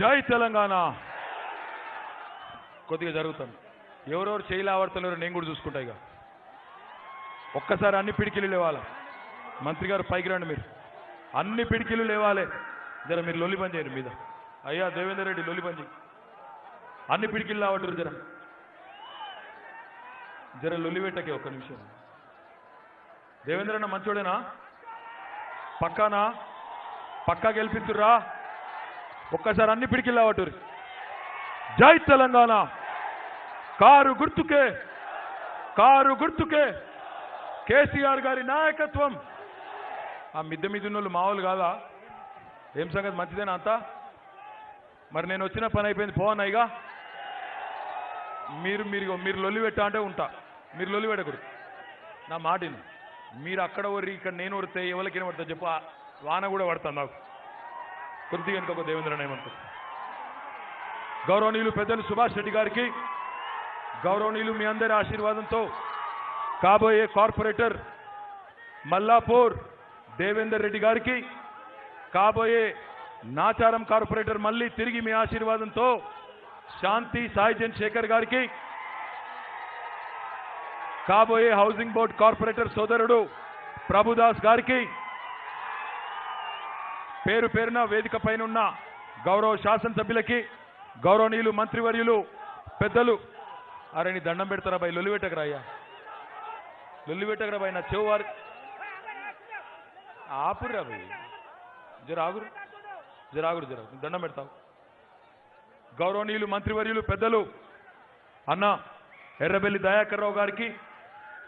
జై తెలంగాణ. కొద్దిగా జరుగుతాను ఎవరెవరు చేయలే ఆవర్తలేరు నేను కూడా చూసుకుంటా ఇక. ఒక్కసారి అన్ని పిడికిలు లేవాలా. మంత్రి గారు పైకి రండి మీరు. అన్ని పిడికిలు లేవాలి. జర మీరు లొల్లి పని చేయరు మీద. అయ్యా దేవేందర్ రెడ్డి లొల్లి పని చేయి. అన్ని పిడికిలు లావట్రు జర. జర లొల్లి పెట్టకే ఒక్క నిమిషం. దేవేంద్ర అన్న మంచోడేనా? పక్కానా? పక్కా గెలిపిస్తుర్రా ఒక్కసారి అన్ని పిడికిల్లావటూరి జై తెలంగాణ. కారు గుర్తుకే కారు గుర్తుకే కేసీఆర్ గారి నాయకత్వం. ఆ మిద్దె మీద మామూలు కాదా? ఏం సంగతి? మంచిదేనా అంతా? మరి నేను వచ్చిన పని అయిపోయింది. పోవన్నాయిగా మీరు మీరు మీరు లొల్లి పెట్టా అంటే ఉంటా. మీరు లొల్లి పెట్టకూడదు నా మాటిని. మీరు అక్కడ వరి ఇక్కడ నేను వడితే ఎవరికైనా పడతా చెప్పు? వాన కూడా పడతాను నాకు. కొద్దిగా ఇంకొక దేవేంద్ర ఏమంటారు గౌరవనీయులు పెద్దలు సుభాష్ రెడ్డి గారికి గౌరవనీయులు మీ అందరి ఆశీర్వాదంతో కాబోయే కార్పొరేటర్ మల్లాపూర్ దేవేందర్ రెడ్డి గారికి కాబోయే నాచారం కార్పొరేటర్ మళ్ళీ తిరిగి మీ ఆశీర్వాదంతో శాంతి సాయిజన్ శేఖర్ గారికి కాబోయే హౌసింగ్ బోర్డ్ కార్పొరేటర్ సోదరుడు ప్రభుదాస్ గారికి పేరు పేరున వేదిక పైన ఉన్న గౌరవ శాసనసభ్యులకి గౌరవనీయులు మంత్రివర్యులు పెద్దలు. అరే నీ దండం పెడతారా బాయ్? లొల్లి పెట్టకరా అయ్యా. రాబాయ్ బాయ్ నా చెవువారి ఆపుర్రా బాయ్. జరాగురు జరాగురు జర దండం పెడతావు గౌరవనీయులు మంత్రివర్యులు పెద్దలు. అన్న ఎర్రబెల్లి దయాకర్రావు గారికి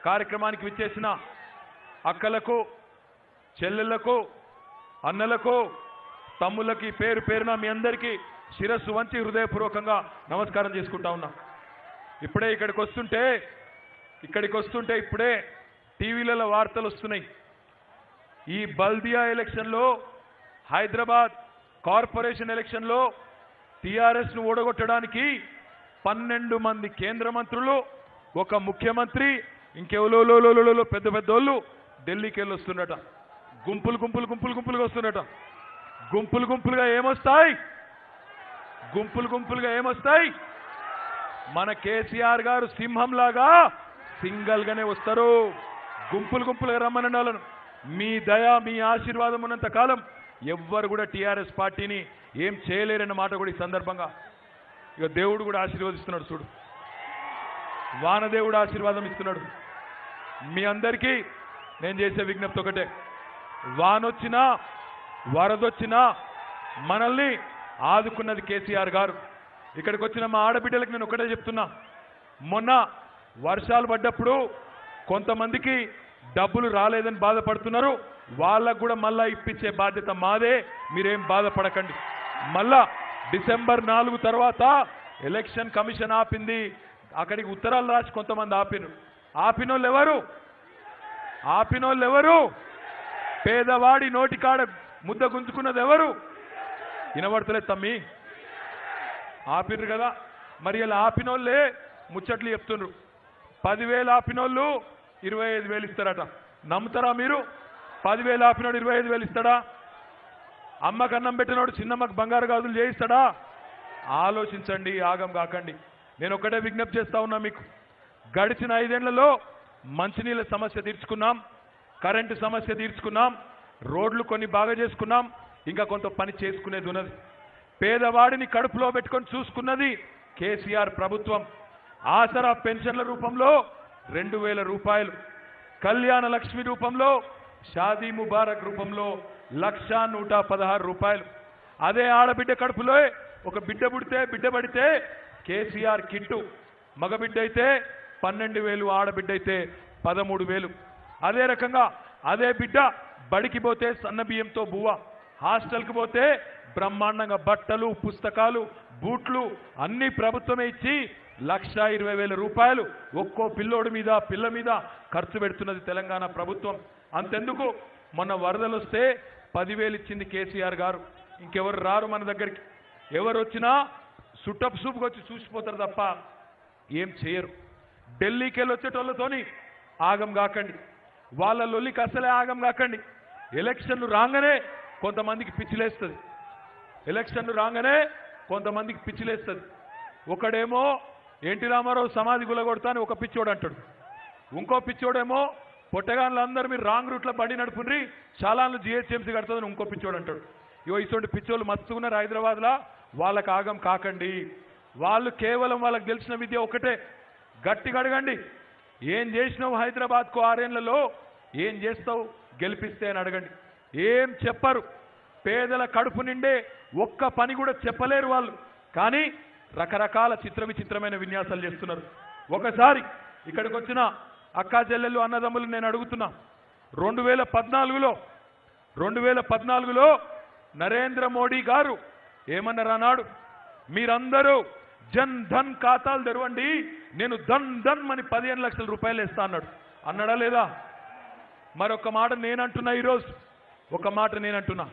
కార్యక్రమానికి విచ్చేసిన అక్కలకు చెల్లెళ్ళకు అన్నలకు తమ్ములకి పేరు పేరున మీ అందరికీ శిరస్సు వంచి హృదయపూర్వకంగా నమస్కారం చేసుకుంటా ఉన్నా. ఇప్పుడే ఇక్కడికి వస్తుంటే ఇక్కడికి వస్తుంటే ఇప్పుడే టీవీలలో వార్తలు వస్తున్నాయి. ఈ బల్దియా ఎలక్షన్లో హైదరాబాద్ కార్పొరేషన్ ఎలక్షన్లో టీఆర్ఎస్ను ఓడగొట్టడానికి పన్నెండు మంది కేంద్ర మంత్రులు ఒక ముఖ్యమంత్రి ఇంకెవలో పెద్ద పెద్దోళ్ళు ఢిల్లీకి వెళ్ళి గుంపులు గుంపులు గుంపులు గుంపులుగా వస్తున్నట గుంపులు గుంపులుగా ఏమొస్తాయి? గుంపులు గుంపులుగా ఏమొస్తాయి? మన కేసీఆర్ గారు సింహంలాగా సింగల్ గానే వస్తారు. గుంపులు గుంపులుగా రమ్మనండి వాళ్ళను. మీ దయ మీ ఆశీర్వాదం ఉన్నంత కాలం ఎవ్వరు కూడా టీఆర్ఎస్ పార్టీని ఏం చేయలేరన్న మాట కూడా ఈ సందర్భంగా ఇక దేవుడు కూడా ఆశీర్వదిస్తున్నాడు చూడు. వానదేవుడు ఆశీర్వాదం ఇస్తున్నాడు. మీ అందరికీ నేను చేసే విజ్ఞప్తి ఒకటే. వానొచ్చినా వరదొచ్చినా మనల్ని ఆదుకున్నది కేసీఆర్ గారు. ఇక్కడికి వచ్చిన మా ఆడబిడ్డలకు నేను ఒకటే చెప్తున్నా. మొన్న వర్షాలు పడ్డప్పుడు కొంతమందికి డబ్బులు రాలేదని బాధపడుతున్నారు. వాళ్ళకు కూడా మళ్ళా ఇప్పించే బాధ్యత మాదే. మీరేం బాధపడకండి. మళ్ళా డిసెంబర్ నాలుగు తర్వాత ఎలక్షన్ కమిషన్ ఆపింది. అక్కడికి ఉత్తరాలు రాసి కొంతమంది ఆపిను ఆపినోళ్ళు ఎవరు ఆపినోళ్ళు ఎవరు పేదవాడి నోటికాడ ముద్ద గుంజుకున్నది ఎవరు వినబడతలేదు తమ్మి. ఆపిర్రు కదా. మరి ఇలా ఆపినోళ్ళే ముచ్చట్లు చెప్తుండ్రు. పదివేలు ఆపినోళ్ళు ఇరవై ఐదు వేలు ఇస్తారట. నమ్ముతారా మీరు? పదివేలు ఆపినోడు ఇరవై ఐదు వేలు ఇస్తాడా? అమ్మకు అన్నం పెట్టినోడు చిన్నమ్మకు బంగారు గాజులు చేయిస్తాడా? ఆలోచించండి ఆగం కాకండి. నేను ఒకటే విజ్ఞప్తి చేస్తా ఉన్నా మీకు. గడిచిన ఐదేళ్ళలో మంచినీళ్ళ సమస్య తీర్చుకున్నాం. కరెంటు సమస్య తీర్చుకున్నాం రోడ్లు కొన్ని బాగా చేసుకున్నాం ఇంకా కొంత పని చేసుకునేది ఉన్నది. పేదవాడిని కడుపులో పెట్టుకొని చూసుకున్నది కేసీఆర్ ప్రభుత్వం. ఆసరా పెన్షన్ల రూపంలో రెండు వేల రూపాయలు. కళ్యాణ లక్ష్మి రూపంలో షాదీ ముబారక్ రూపంలో లక్ష నూట పదహారు రూపాయలు. అదే ఆడబిడ్డ కడుపులో ఒక బిడ్డ పుడితే బిడ్డ పడితే కేసీఆర్ కిట్టు. మగబిడ్డ అయితే పన్నెండు వేలు ఆడబిడ్డ అయితే పదమూడు వేలు. అదే రకంగా అదే బిడ్డ బడికి పోతే సన్న బియ్యంతో బువ్వ హాస్టల్కి పోతే బ్రహ్మాండంగా బట్టలు పుస్తకాలు బూట్లు అన్ని ప్రభుత్వమే ఇచ్చి లక్ష ఇరవై వేల రూపాయలు ఒక్కో పిల్లోడి మీద పిల్ల మీద ఖర్చు పెడుతున్నది తెలంగాణ ప్రభుత్వం. అంతెందుకు? మొన్న వరదలు వస్తే పదివేలు ఇచ్చింది కేసీఆర్ గారు. ఇంకెవరు రారు మన దగ్గరికి. ఎవరు వచ్చినా సుట్టపు సూపుకి వచ్చి చూసిపోతారు తప్ప ఏం చేయరు. ఢిల్లీకి వెళ్ళి వచ్చేటోళ్ళతోని ఆగం కాకండి. వాళ్ళ లొల్లికి అసలే ఆగం కాకండి. ఎలక్షన్లు రాగానే కొంతమందికి పిచ్చిలేస్తుంది. ఎలక్షన్లు రాగానే కొంతమందికి పిచ్చిలేస్తుంది. ఒకడేమో ఎన్టీ రామారావు సమాధి గులగొడతా అని ఒక పిచ్చోడు అంటాడు. ఇంకో పిచ్చోడేమో పొట్టగాన్లందరూ మీరు రాంగ్ రూట్లో బండి నడుపుని చాలాన్లు జిహెచ్ఎంసీ కడుతుందని ఇంకో పిచ్చోడు అంటాడు. ఇగో ఇటువంటి పిచ్చోళ్ళు మస్తున్నారు హైదరాబాద్లో వాళ్ళకు ఆగం కాకండి. వాళ్ళు కేవలం వాళ్ళకి తెలిసిన విద్య ఒకటే. గట్టిగా అడగండి. ఏం చేసినావు హైదరాబాద్కు ఆరేళ్ళలో? ఏం చేస్తావు? గెలిపిస్తే అని అడగండి. ఏం చెప్పరు. పేదల కడుపు నిండే ఒక్క పని కూడా చెప్పలేరు వాళ్ళు. కానీ రకరకాల చిత్ర విచిత్రమైన విన్యాసాలు చేస్తున్నారు. ఒకసారి ఇక్కడికి వచ్చిన అక్కా చెల్లెళ్ళు అన్నదమ్ములు నేను అడుగుతున్నా. రెండు వేల పద్నాలుగులో రెండు వేల పద్నాలుగులో నరేంద్ర మోడీ గారు ఏమన్నారు అన్నాడు మీరందరూ జన్ ధన్ ఖాతాలు తెరవండి. నేను దన్ దన్ అని పదిహేను లక్షల రూపాయలు ఇస్తా అన్నాడు. అన్నాడా లేదా? మరొక మాట నేనంటున్నా ఈరోజు. ఒక మాట నేనంటున్నా.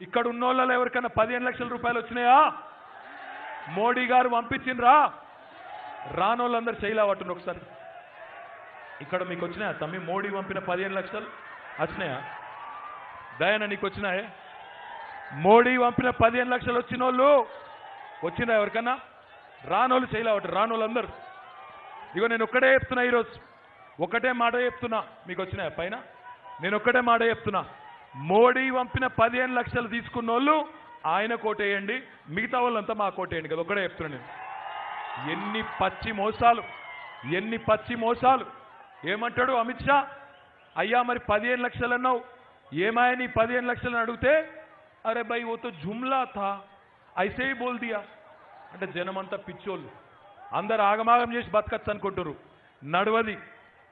ఇక్కడ ఉన్న వాళ్ళలో ఎవరికైనా పదిహేను లక్షల రూపాయలు వచ్చినాయా? మోడీ గారు పంపించిండ్రా? రానోళ్ళందరూ శైలా ఒకసారి. ఇక్కడ మీకు వచ్చినాయా? తమ్మి మోడీ పంపిన పదిహేను లక్షలు వచ్చినాయా? దయన నీకు వచ్చినాయే? మోడీ పంపిన పదిహేను లక్షలు వచ్చిన వాళ్ళు వచ్చిందా ఎవరికన్నా? రానోళ్ళు చేయలేవట రానోళ్ళందరూ. ఇగో నేను ఒక్కడే చెప్తున్నా ఈరోజు. ఒకటే మాట చెప్తున్నా. మీకు వచ్చిన పైన? నేను ఒక్కటే మాట చెప్తున్నా. మోడీ పంపిన పదిహేను లక్షలు తీసుకున్న వాళ్ళు ఆయన కోటేయండి. మిగతా వాళ్ళంతా మా కోటేయండి కదా. ఒక్కడే చెప్తున్నా నేను. ఎన్ని పచ్చి మోసాలు. ఎన్ని పచ్చి మోసాలు. ఏమంటాడు అమిత్ షా? అయ్యా మరి పదిహేను లక్షలు అన్నావు. ఏమాయ నీ పదిహేను లక్షలను అడిగితే అరే భయ్ ఓతో జుమ్లా థా ఐసే హీ బోల్ దియా అంటే జనమంతా పిచ్చోళ్ళు. అందరు ఆగమాగం చేసి బతకచ్చు అనుకుంటారు నడవది.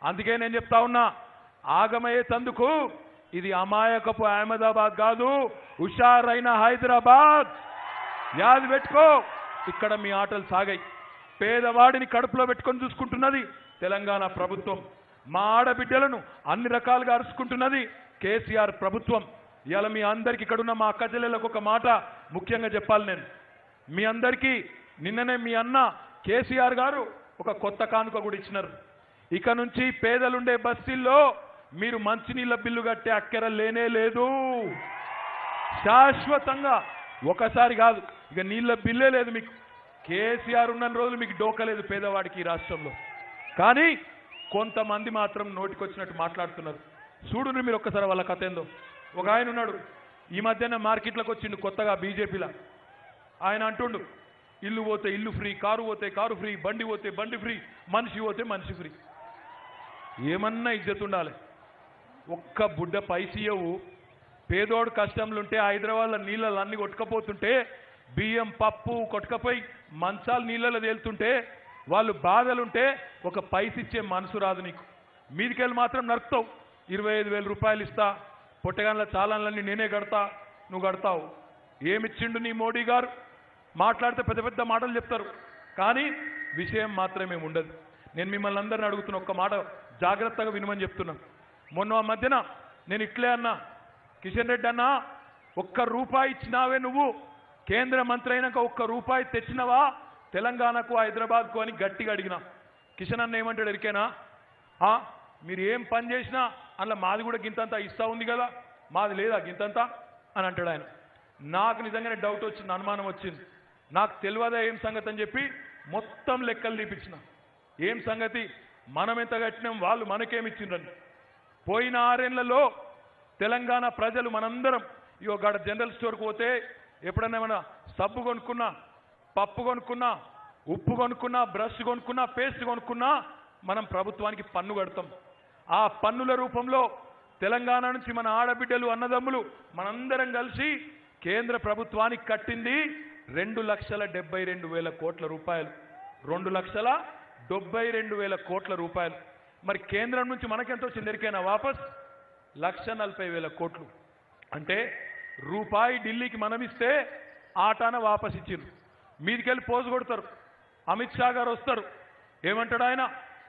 అందుకే నేను చెప్తా ఉన్నా ఆగమయ్యే తందుకు. ఇది అమాయకపు అహ్మదాబాద్ కాదు హుషారైన హైదరాబాద్. యాది పెట్టుకో ఇక్కడ మీ ఆటలు సాగాయి. పేదవాడిని కడుపులో పెట్టుకొని చూసుకుంటున్నది తెలంగాణ ప్రభుత్వం. మా ఆడబిడ్డలను అన్ని రకాలుగా అరుచుకుంటున్నది కేసీఆర్ ప్రభుత్వం. ఇవాళ మీ అందరికి ఇక్కడున్న మా అక్క చెల్లెలకు ఒక మాట ముఖ్యంగా చెప్పాలి నేను. మీ అందరికీ నిన్ననే మీ అన్న కేసీఆర్ గారు ఒక కొత్త కానుక కూడా ఇచ్చినారు. ఇక నుంచి పేదలుండే బస్సుల్లో మీరు మంచినీళ్ళ బిల్లు కట్టే అక్కెర లేనే లేదు. శాశ్వతంగా ఒకసారి కాదు ఇక నీళ్ళ బిల్లే లేదు మీకు. కేసీఆర్ ఉన్న రోజులు మీకు డోకలేదు పేదవాడికి ఈ రాష్ట్రంలో. కానీ కొంతమంది మాత్రం నోటికొచ్చినట్టు మాట్లాడుతున్నారు. చూడు మీరు ఒక్కసారి వాళ్ళ కథ ఏందో. ఒక ఆయన ఉన్నాడు ఈ మధ్యన మార్కెట్లోకి వచ్చిండు కొత్తగా బీజేపీలా. ఆయన అంటుండు ఇల్లు పోతే ఇల్లు ఫ్రీ కారు పోతే కారు ఫ్రీ బండి పోతే బండి ఫ్రీ మనిషి పోతే మనిషి ఫ్రీ. ఏమన్నా ఇజ్జత్ ఉండాలి. ఒక్క బుడ్డ పైసీయవు పేదోడు కష్టంలుంటే హైదరాబాద్లో నీళ్ళలో అన్ని కొట్టుకపోతుంటే బియ్యం పప్పు కొట్టుకపోయి మంచాలు నీళ్ళలో తేలుతుంటే వాళ్ళు బాధలుంటే ఒక పైసిచ్చే మనసు రాదు నీకు. మీదికెళ్ళి మాత్రం నరుకుతావు. ఇరవై ఐదు వేల రూపాయలు ఇస్తా పొట్టగాన్ల చాలాన్లన్నీ నేనే కడతా నువ్వు కడతావు. ఏమిచ్చిండు నీ మోడీ గారు? మాట్లాడితే పెద్ద పెద్ద మాటలు చెప్తారు. కానీ విషయం మాత్రమే ఉండదు. నేను మిమ్మల్ని అందరిని అడుగుతున్న ఒక్క మాట జాగ్రత్తగా వినమని చెప్తున్నాను మొన్న ఆ మధ్యన నేను ఇట్లే అన్నా కిషన్ రెడ్డి అన్నా ఒక్క రూపాయి ఇచ్చినావే నువ్వు. కేంద్ర మంత్రి అయినాక ఒక్క రూపాయి తెచ్చినవా? తెలంగాణకు హైదరాబాద్కు అని గట్టిగా అడిగినా. కిషన్ అన్న ఏమంటాడు ఎరికేనా? మీరు ఏం పని చేసినా అందులో మాది కూడా గింతంతా ఇస్తా ఉంది కదా. మాది లేదా గింతంతా? అని అంటాడు ఆయన. నాకు నిజంగానే డౌట్ వచ్చింది అనుమానం వచ్చింది. నాకు తెలియదా ఏం సంగతి అని చెప్పి మొత్తం లెక్కలు తీపించిన ఏం సంగతి? మనం ఎంత కట్టినాం వాళ్ళు మనకేమిచ్చిండ్రని పోయిన ఆరేళ్ళలో తెలంగాణ ప్రజలు మనందరం ఇగో గడ జనరల్ స్టోర్కి పోతే ఎప్పుడన్నా ఏమైనా సబ్బు కొనుక్కున్నా పప్పు కొనుక్కున్నా ఉప్పు కొనుక్కున్నా బ్రష్ కొనుక్కున్నా పేస్ట్ కొనుక్కున్నా మనం ప్రభుత్వానికి పన్ను కడతాం. ఆ పన్నుల రూపంలో తెలంగాణ నుంచి మన ఆడబిడ్డలు అన్నదమ్ములు మనందరం కలిసి కేంద్ర ప్రభుత్వానికి కట్టింది రెండు లక్షల డెబ్బై రెండు వేల కోట్ల రూపాయలు. రెండు లక్షల డెబ్బై రెండు వేల కోట్ల రూపాయలు. మరి కేంద్రం నుంచి మనకెంత వచ్చింది ఎరికైనా వాపస్? లక్ష నలభై వేల కోట్లు. అంటే రూపాయి ఢిల్లీకి మనమిస్తే ఆటాన వాపస్ ఇచ్చిండ్రు మీదికెళ్ళి పోజు కొడతారు. అమిత్ షా గారు వస్తారు. ఏమంటాడు ఆయన?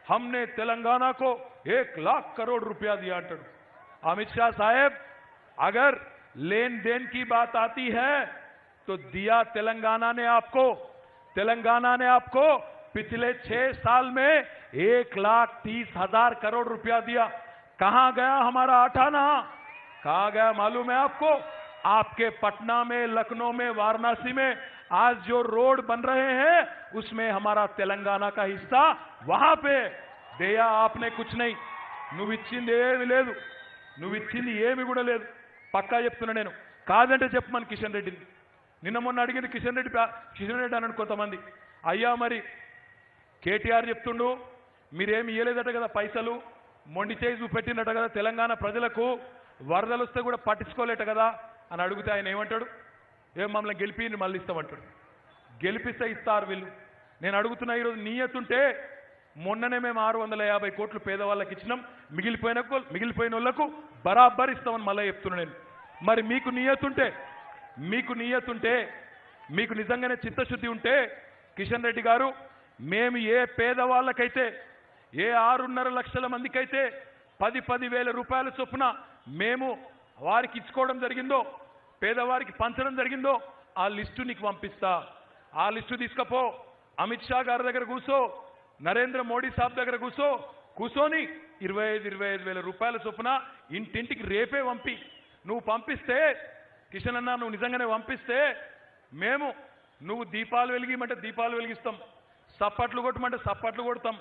హమ్నే తెలంగాణకో ఏక్ లాక్ కరోడ్ రూపాయ దియా అంటాడు. అమిత్ షా సాహెబ్ అగర్ లేన్ దేన్కి బాత్ ఆతీ హే तो दिया तेलंगाना ने आपको तेलंगाना ने आपको पिछले छह साल में एक लाख तीस हजार करोड़ रुपया दिया कहां गया हमारा आठाना कहा गया मालूम है आपको आपके पटना में लखनऊ में वाराणसी में आज जो रोड बन रहे हैं उसमें हमारा तेलंगाना का हिस्सा वहां पे दया आपने कुछ नहीं నువ్వు ఇచ్చింది ఏమి లేదు నువ్వు ఇచ్చింది ఏమి కూడా లేదు పక్కా చెప్తున్నా నేను కాదంటే చెప్పమని కిషన్ రెడ్డిని నిన్న మొన్న అడిగింది కిషన్ రెడ్డి కిషన్ రెడ్డి అన్నాడు కొంతమంది. అయ్యా మరి కేటీఆర్ చెప్తుండు మీరేమి ఇవ్వలేదట కదా పైసలు మొండి చేయి చూపెట్టినట కదా తెలంగాణ ప్రజలకు వరదలు వస్తే కూడా పట్టించుకోలేట కదా అని అడిగితే ఆయన ఏమంటాడు? ఏం మమ్మల్ని గెలిపి మళ్ళీ ఇస్తామంటాడు. గెలిపిస్తే ఇస్తారు వీళ్ళు. నేను అడుగుతున్నా ఈరోజు నీయతుంటే మొన్ననే మేము ఆరు వందల యాభై కోట్లు పేదవాళ్ళకి ఇచ్చినాం మిగిలిపోయిన మిగిలిపోయిన వాళ్ళకు బరాబర్ ఇస్తామని మళ్ళీ చెప్తున్నా నేను. మరి మీకు నియతుంటే మీకు ఉంటే మీకు నిజంగానే చిత్తశుద్ధి ఉంటే కిషన్ రెడ్డి గారు మేము ఏ పేదవాళ్ళకైతే ఏ ఆరున్నర లక్షల మందికైతే పది పది వేల రూపాయల చొప్పున మేము వారికి ఇచ్చుకోవడం జరిగిందో పేదవారికి పంచడం జరిగిందో ఆ లిస్టు నీకు పంపిస్తా. ఆ లిస్టు తీసుకపో. అమిత్ షా గారి దగ్గర కూర్చో నరేంద్ర మోడీ సాబ్ దగ్గర కూర్చో కూర్చొని ఇరవై ఐదు ఇరవై ఐదు వేల రూపాయల చొప్పున ఇంటింటికి రేపే పంపి. నువ్వు పంపిస్తే కిషన్ అన్న నువ్వు నిజంగానే పంపిస్తే మేము నువ్వు దీపాలు వెలిగిమంటే దీపాలు వెలిగిస్తాం. సప్పట్లు కొట్టమంటే సప్పట్లు కొడతాం.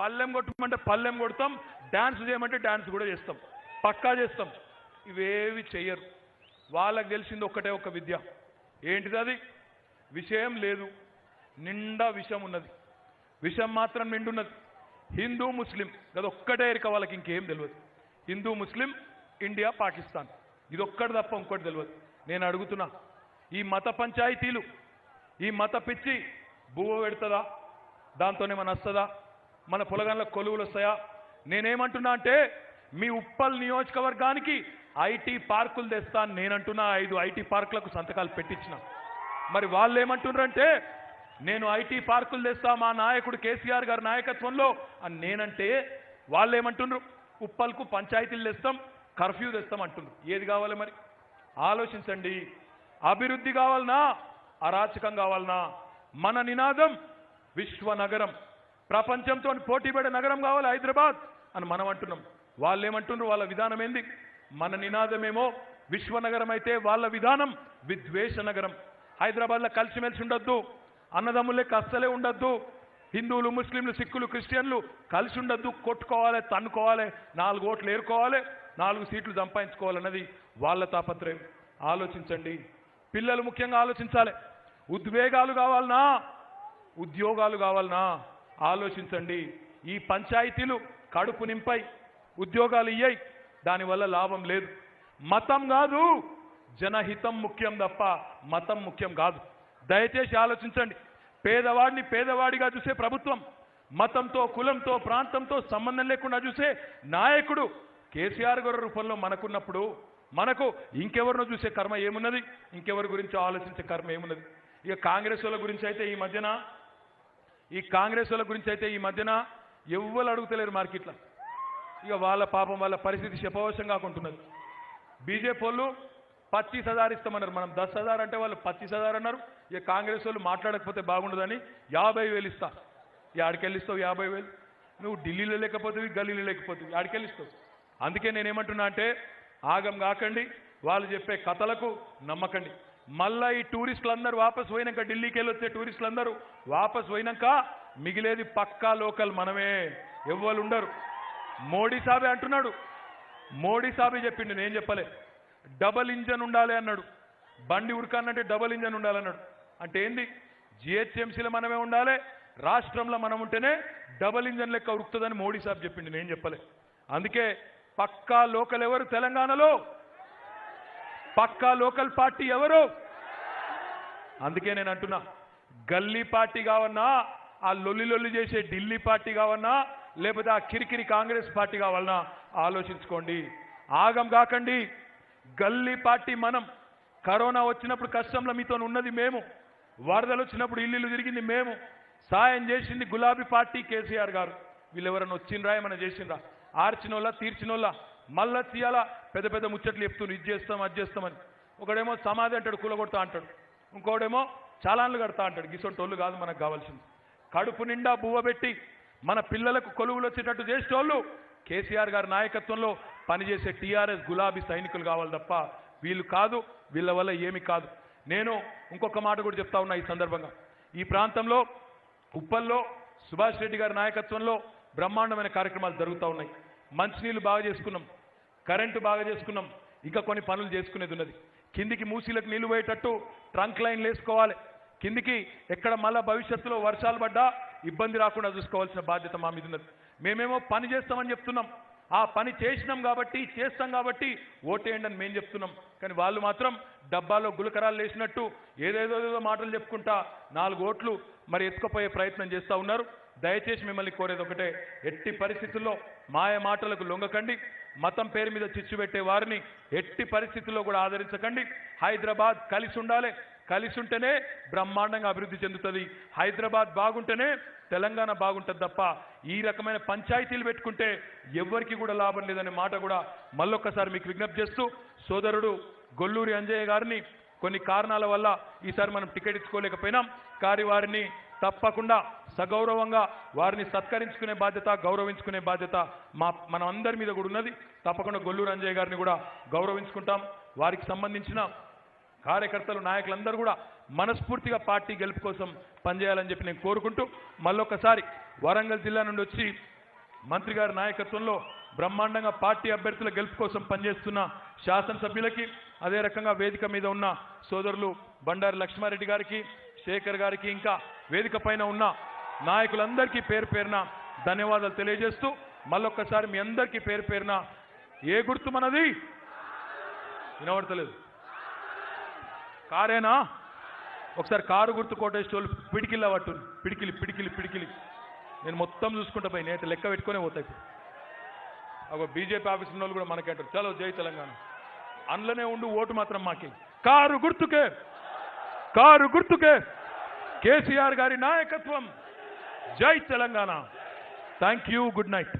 పల్లెం కొట్టమంటే పల్లెం కొడతాం. డ్యాన్స్ చేయమంటే డ్యాన్స్ కూడా చేస్తాం. పక్కా చేస్తాం. ఇవేవి చెయ్యరు. వాళ్ళకి తెలిసింది ఒక్కటే ఒక్క విద్య. ఏంటిది అది? విషయం లేదు. నిండా విషం ఉన్నది. విషం మాత్రం నిండున్నది. హిందూ ముస్లిం. అది ఒక్కటే వాళ్ళకి ఇంకేం తెలియదు హిందూ ముస్లిం ఇండియా పాకిస్తాన్. ఇది ఒక్కటి తప్ప ఇంకోటి తెలియదు నేను అడుగుతున్నా ఈ మత పంచాయతీలు ఈ మత పిచ్చి బువ్వ పెడుతుందా? దాంతోనే మన వస్తుందా మన పొలగాన్ల కొలువులు వస్తాయా? నేనేమంటున్నా అంటే మీ ఉప్పల్ నియోజకవర్గానికి ఐటీ పార్కులు తెస్తా అని నేనంటున్నా ఐదు ఐటీ పార్కులకు సంతకాలు పెట్టించిన. మరి వాళ్ళు ఏమంటున్నారంటే నేను ఐటీ పార్కులు తెస్తా మా నాయకుడు కేసీఆర్ గారి నాయకత్వంలో అని నేనంటే వాళ్ళు ఏమంటున్నారు ఉప్పల్కు పంచాయతీలు తెస్తాం కర్ఫ్యూ తెస్తాం అంటున్నారు. ఏది కావాలి మరి? ఆలోచించండి. అభివృద్ధి కావాలనా అరాచకం కావాలనా మన నినాదం విశ్వ నగరం ప్రపంచంతో పోటీపడే నగరం కావాలి హైదరాబాద్ అని మనం అంటున్నాం. వాళ్ళు ఏమంటున్నారు వాళ్ళ విధానం ఏంది? మన నినాదమేమో విశ్వనగరం అయితే వాళ్ళ విధానం విద్వేష నగరం. హైదరాబాద్లో కలిసిమెలిసి ఉండొద్దు. అన్నదమ్ములే కష్టలే ఉండొద్దు. హిందువులు ముస్లింలు సిక్కులు క్రిస్టియన్లు కలిసి ఉండొద్దు. కొట్టుకోవాలి తన్నుకోవాలి నాలుగు ఓట్లు ఏరుకోవాలి నాలుగు సీట్లు సంపాదించుకోవాలన్నది వాళ్ళ తాపత్రయం. ఆలోచించండి. పిల్లలు ముఖ్యంగా ఆలోచించాలి. ఉద్వేగాలు కావాలనా? ఉద్యోగాలు కావాలనా? ఆలోచించండి. ఈ పంచాయతీలు కడుపు నింపై ఉద్యోగాలు ఇయ్యాయి. దానివల్ల లాభం లేదు. మతం కాదు. జనహితం ముఖ్యం తప్ప మతం ముఖ్యం కాదు. దయచేసి ఆలోచించండి. పేదవాడిని పేదవాడిగా చూసే ప్రభుత్వం మతంతో కులంతో ప్రాంతంతో సంబంధం లేకుండా చూసే నాయకుడు కేసీఆర్ గారి రూపంలో మనకున్నప్పుడు మనకు ఇంకెవరినో చూసే కర్మ ఏమున్నది? ఇంకెవరి గురించి ఆలోచించే కర్మ ఏమున్నది? ఇక కాంగ్రెస్ వాళ్ళ గురించి అయితే ఈ మధ్యన ఈ కాంగ్రెస్ వాళ్ళ గురించి అయితే ఈ మధ్యన ఎవ్వరు అడుగుతలేరు మార్కెట్లో. ఇక వాళ్ళ పాపం వాళ్ళ పరిస్థితి శపవశం కాకుంటున్నది. బీజేపీ వాళ్ళు పచ్చీస్ హజార్ ఇస్తామన్నారు. మనం దస్ హజార్ అంటే వాళ్ళు పచ్చీస్ హజార్ అన్నారు. ఇక కాంగ్రెస్ వాళ్ళు మాట్లాడకపోతే బాగుండదని యాభై వేలు ఇస్తా. ఆడికెళ్ళిస్తావు యాభై వేలు? నువ్వు ఢిల్లీలో లేకపోతే గల్లీలో లేకపోతే ఆడికెళ్ళిస్తావు అందుకే నేనేమంటున్నా అంటే ఆగం కాకండి వాళ్ళు చెప్పే కథలకు నమ్మకండి. మళ్ళా ఈ టూరిస్టులు వాపసు పోయినాక ఢిల్లీకి వెళ్ళి వచ్చే టూరిస్టులు అందరూ వాపస్ పోయినాక మిగిలేది పక్కా లోకల్ మనమే. ఎవ్వరు ఉండరు. మోడీ సాబే అంటున్నాడు. మోడీ సాబే చెప్పిండు నేను చెప్పలే. డబల్ ఇంజన్ ఉండాలి అన్నాడు. బండి ఉరకానంటే డబల్ ఇంజన్ ఉండాలన్నాడు అంటే ఏంది? జిహెచ్ఎంసీలో మనమే ఉండాలి రాష్ట్రంలో మనం ఉంటేనే డబల్ ఇంజన్ లెక్క ఉరుకుతుందని మోడీ సాబ్ చెప్పిండు నేను చెప్పలే. అందుకే పక్కా లోకల్ ఎవరు తెలంగాణలో? పక్కా లోకల్ పార్టీ ఎవరు? అందుకే నేను అంటున్నా గల్లీ పార్టీ కావన్నా ఆ లొల్లి లొల్లి చేసే ఢిల్లీ పార్టీ కావన్నా లేకపోతే ఆ కిరికిరి కాంగ్రెస్ పార్టీ కావాలన్నా ఆలోచించుకోండి. ఆగం కాకండి. గల్లీ పార్టీ మనం. కరోనా వచ్చినప్పుడు కష్టంలో మీతో ఉన్నది మేము. వరదలు వచ్చినప్పుడు ఇల్లు తిరిగింది మేము. సాయం చేసింది గులాబీ పార్టీ కేసీఆర్ గారు. వీళ్ళు ఎవరైనా వచ్చిండ్రా? ఏమైనా చేసిండ్రా? ఆర్చినోళ్ళ తీర్చినోళ్ళ మళ్ళా తీయాలా? పెద్ద పెద్ద ముచ్చట్లు చెప్తున్నారు ఇది చేస్తాం అది చేస్తామని. ఒకడేమో సమాధి అంటాడు కూలగొడతా అంటాడు. ఇంకోడేమో చాలాన్లు కడతా అంటాడు గిసొంటోళ్ళు కాదు మనకు కావాల్సింది. కడుపు నిండా బువ్వ పెట్టి మన పిల్లలకు కొలువులు వచ్చేటట్టు చేసేటోళ్ళు కేసీఆర్ గారి నాయకత్వంలో పనిచేసే టీఆర్ఎస్ గులాబీ సైనికులు కావాలి తప్ప వీళ్ళు కాదు వీళ్ళ వల్ల ఏమి కాదు. నేను ఇంకొక మాట కూడా చెప్తా ఉన్నా ఈ సందర్భంగా. ఈ ప్రాంతంలో ఉప్పల్లో సుభాష్ రెడ్డి గారి నాయకత్వంలో బ్రహ్మాండమైన కార్యక్రమాలు జరుగుతూ ఉన్నాయి. మంచినీళ్ళు బాగా చేసుకున్నాం కరెంటు బాగా చేసుకున్నాం ఇంకా కొన్ని పనులు చేసుకునేది ఉన్నది. కిందికి మూసీలకు నీళ్ళు పోయేటట్టు ట్రంక్ లైన్లు వేసుకోవాలి. కిందికి ఎక్కడ మళ్ళా భవిష్యత్తులో వర్షాలు పడ్డా ఇబ్బంది రాకుండా చూసుకోవాల్సిన బాధ్యత మా మీద ఉన్నది. మేమేమో పని చేస్తామని చెప్తున్నాం. ఆ పని చేసినాం కాబట్టి చేస్తాం కాబట్టి ఓటేయండి అని మేము చెప్తున్నాం. కానీ వాళ్ళు మాత్రం డబ్బాలో గులకరాలు వేసినట్టు ఏదేదో ఏదో మాటలు చెప్పుకుంటా నాలుగు ఓట్లు మరి ఎత్తుకుపోయే ప్రయత్నం చేస్తూ ఉన్నారు. దయచేసి మిమ్మల్ని కోరేది ఒకటే ఎట్టి పరిస్థితుల్లో మాయ మాటలకు లొంగకండి మతం పేరు మీద చిచ్చు పెట్టే వారిని ఎట్టి పరిస్థితుల్లో కూడా ఆదరించకండి. హైదరాబాద్ కలిసి ఉండాలి కలిసి ఉంటేనే బ్రహ్మాండంగా అభివృద్ధి చెందుతుంది. హైదరాబాద్ బాగుంటేనే తెలంగాణ బాగుంటుంది తప్ప ఈ రకమైన పంచాయతీలు పెట్టుకుంటే ఎవరికి కూడా లాభం లేదనే మాట కూడా మళ్ళొక్కసారి మీకు విజ్ఞప్తి చేస్తూ సోదరుడు గొల్లూరి అంజయ్య గారిని కొన్ని కారణాల వల్ల ఈసారి మనం టికెట్ ఇచ్చుకోలేకపోయినాం. కానీ వారిని తప్పకుండా సగౌరవంగా వారిని సత్కరించుకునే బాధ్యత గౌరవించుకునే బాధ్యత మా మనం అందరి మీద కూడా ఉన్నది. తప్పకుండా గొల్లూరు అంజయ్య గారిని కూడా గౌరవించుకుంటాం. వారికి సంబంధించిన కార్యకర్తలు నాయకులందరూ కూడా మనస్ఫూర్తిగా పార్టీ గెలుపు కోసం పనిచేయాలని చెప్పి నేను కోరుకుంటూ మళ్ళొకసారి వరంగల్ జిల్లా నుండి వచ్చి మంత్రి గారి నాయకత్వంలో బ్రహ్మాండంగా పార్టీ అభ్యర్థుల గెలుపు కోసం పనిచేస్తున్న శాసనసభ్యులకి అదే రకంగా వేదిక మీద ఉన్న సోదరులు బండారి లక్ష్మారెడ్డి గారికి శేఖర్ గారికి ఇంకా వేదిక పైన ఉన్న నాయకులందరికీ పేరు పేరున ధన్యవాదాలు తెలియజేస్తూ మళ్ళొక్కసారి మీ అందరికీ పేరు పేరున ఏ గుర్తు మనది? వినబడతలేదు. కారేనా? ఒకసారి కారు గుర్తు కోటేశ్వరులు పిడికిల్లా పట్టు పిడికిలి పిడికిలి పిడికిలి నేను మొత్తం చూసుకుంటా పోయి నేట లెక్క పెట్టుకునే పోతాయి ఒక బీజేపీ ఆఫీస్ ఉన్న వాళ్ళు కూడా మనకి అంటారు చలో జై తెలంగాణ. అందులోనే ఉండు ఓటు మాత్రం మాకి. కారు గుర్తుకే. కారు గుర్తుకే కేసీఆర్ గారి నాయకత్వం జై Telangana thank you good night